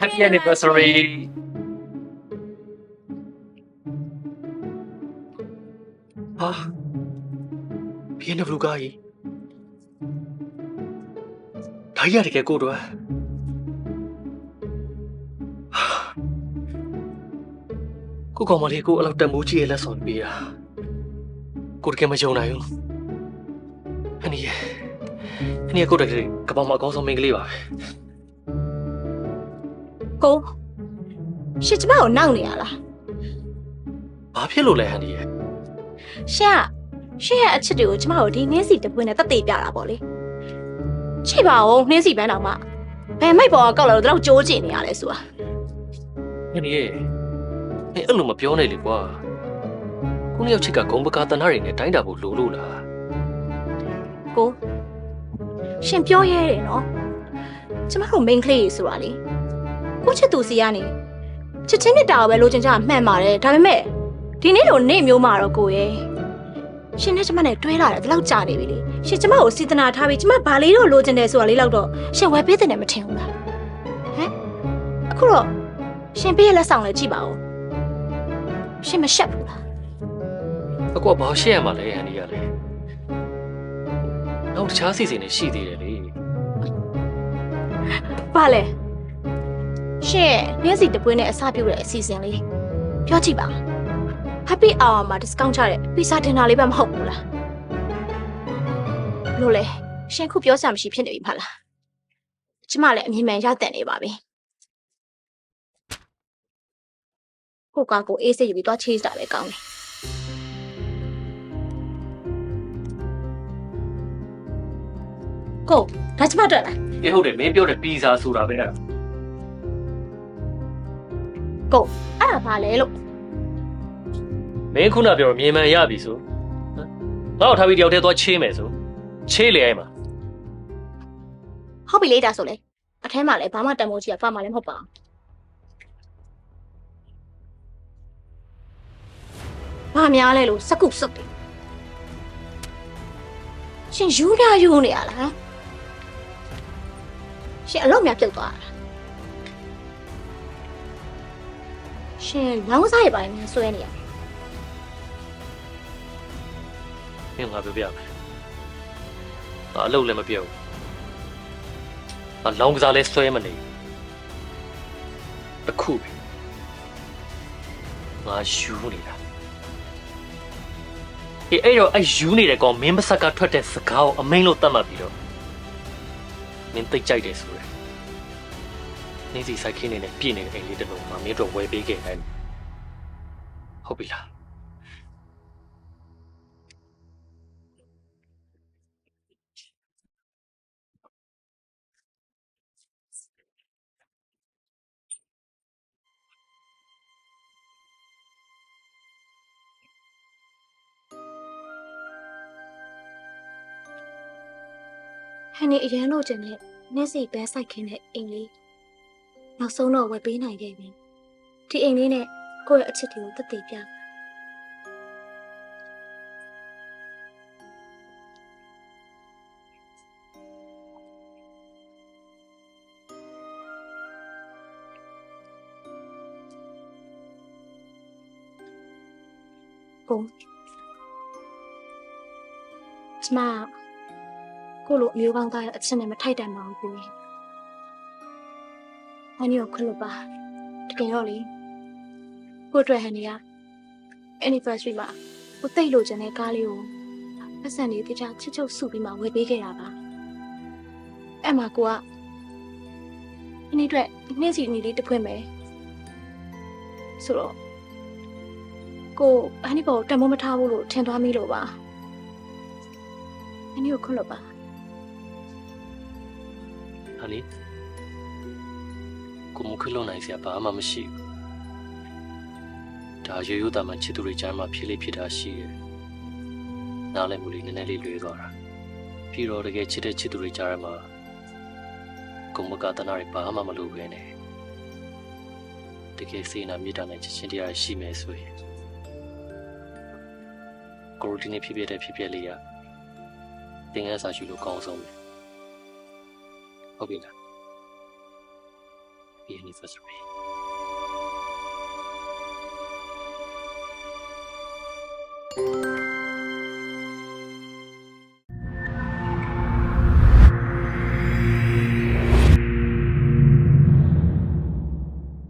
Happy anniversary ဟာဘီအန်ဒဘလူကားကြီးဒါကြီးရတကယ်ကိုတော့ဟာကိုကောင်မလေးကိုအဲ့လောက်တန်မိုးကြီးရဲ့လက်ဆောင်ပေးတာကိုတကယ်မယုံနိုင်ဘူးအနီးရဲ့အနီးကကိုတကယ်ကပောင်မအကောင်းဆုံးမိန်းကလေးပါပဲ ကိုရှစ်ကျမကိုနောက်နေရလားဘာဖြစ်လို့လဲဟန်ဒီရဲ့ရှင့်ကရှင့်ရဲ့အချစ်တွေကိုကျမတို့ဒီနှင်းစီတပွင့်နဲ့တက်သေးပြတာပေါ့လေချိပါအောင်နှင်းစီပန်းတော်မှဘယ်မိုက်ပေါ်ကကောက်လာလို့တော့ကြိုးကျင်နေရလဲဆိုတာဟန်ဒီရဲ့အဲ့အဲ့လိုမပြောနဲ့လေကွာကိုနှစ်ယောက်ချစ်ကဂုံပကာတနာတွေနဲ့တိုင်းတာဖို့လိုလို့လားကိုရှင်ပြောရဲတယ်နော်ကျမတို့ main ကလေးကြီးဆိုတာလေ ကိုချစ်သူစီကနေချစ်ချင်းနဲ့တာကိုပဲလိုချင်ကြမှန်ပါတယ်ဒါပေမဲ့ဒီနေ့လိုနေ့မျိုးမှာတော့ကိုရဲ့ရှင်နဲ့ကျမနဲ့တွဲလာတယ်ဒီလောက်ကြာနေပြီလေရှင်ကျမကိုစီတနာထားပြီးကျမဘာလေးတော့လိုချင်တယ်ဆိုတာလေးလောက်တော့ရှင်ဝယ်ပေးတဲ့နဲ့မထင်ဘူးလားဟမ်အခုတော့ရှင်ပေးရလက်ဆောင်လဲကြည့်ပါဦးရှင်မရှက်ဘူးလားအကွာဘာရှက်ရမှာလဲဟန်ဒီကလေနောက်တခြားစီစဉ်နေရှိသေးတယ်လေဘာလဲ ရှင်မျက်စိတပွင့်နဲ့အစပြုတဲ့အစီအစဉ်လေးပြောကြည့်ပါ Happy Hour မှာ discount ချတဲ့ pizza dinner လေးပဲမဟုတ်ဘူးလားဘလို့လဲရှင်ခုပြောစရာမရှိဖြစ်နေပြီမဟုတ်လားကျမလည်းအမြင်မှန်ရတဲ့နေပါပြီကိုကကိုအေးစိတ်ယူပြီးတော့ချေးတာပဲကောင်းတယ်ကိုဒါကျမအတွက်လားအေးဟုတ်တယ်မင်းပြောတဲ့ပီဇာဆိုတာပဲအဲ့ဒါ ကိုအဲ့ဒါဘာလဲလို့မင်းခုနပြောတော့မြေမှန်ရပြီဆိုဟမ်ငါ့ကိုထားပြီးတယောက်တည်းသွားချေးမယ်ဆိုချေးလေအဲ့မှာဟုတ်ပြီလေဒါဆိုလေအထဲမှာလည်းဘာမှတန်မိုးကြီးကဖတ်မှလည်းမဟုတ်ပါဘူးဘာများလဲလို့စကုစုပ်တယ်ရှင်ယူရယူနေရလားဟမ်ရှင်အလုံးများပြုတ်သွားတာ ရှင်လောင်းစားရပါရင်ဆွဲနေရမင်းငါပြောပြမယ်ငါအလုပ်လည်းမပြောဘူးငါလောင်းကစားလဲဆွဲမနေဘူးတစ်ခုပဲငါယူနေတာအေးအဲ့တော့အဲ့ယူနေတဲ့ကောင်မင်းမဆက်ကထွက်တဲ့စကားကိုအမိန်လို့တတ်မှတ်ပြီးတော့မင်းသိကြိုက်တယ်ဆိုရယ် နေစီဆိုင်ခင်းနေနဲ့ပြည်နေတဲ့အိမ်လေးတစ်လုံးမှာမင်းတို့ဝယ်ပေးခဲ့တယ်ဟုတ်ပြီလားဟန်နေအရန်လို့ကျင်တဲ့နေ့စီဘဲဆိုင်ခင်းတဲ့အိမ်လေး နောက်ဆုံးတော့ဝယ်ပေးနိုင်ခဲ့ပြီဒီအိမ်လေးနဲ့ကိုယ့်ရဲ့အချစ်တွေကိုတည်တည်ပြကိုကျမကိုလိုအမျိုးကောင်းသားရဲ့အချက်နဲ့မထိုက်တန်ပါဘူးကိုကြီး။ ဟန်နီကိုခွင့်လို့ပါတကယ်တော့လေကိုအတွက်ဟန်နီက anniversary မှာကိုတိတ်လို့ကျန်တဲ့ကားလေးကိုပတ်စံလေးတခြားချစ်ချုပ်စုပြီးမှဝယ်ပေးခဲ့တာပါ။အဲ့မှာကိုကဒီနေ့အတွက်နေ့စီနေ့လေးတစ်ဖွင့်မယ်ဆိုတော့ကိုအန်နီပေါ်တံမိုးမထားဘူးလို့ထင်သွားမိလို့ပါအန်နီကိုခွတ်လို့ပါဟာလေ ကိုမခွလွန်နိုင်စရာဘာမှမရှိဘူးဒါရိုးရိုးသားမှချစ်သူတွေကြားမှာဖြစ်လေဖြစ်တာရှိတယ်နားလည်မှုလေးနည်းနည်းလေးလွဲသွားတာပြီးတော့တကယ်ချစ်တဲ့ချစ်သူတွေကြားမှာကိုမကတနာတွေဘာမှမလုပ်ဘဲနဲ့တကယ်စေနာမေတ္တာနဲ့ချစ်ချင်းတရားရှိမယ်ဆိုရင်ကိုရိုဒီနေ့ဖြစ်ဖြစ်တဲ့ဖြစ်ဖြစ်လေးကသင်ခန်းစာယူလို့ကောင်းဆုံးပဲဟုတ်ပြီလား ይህን ይፈጽሙ።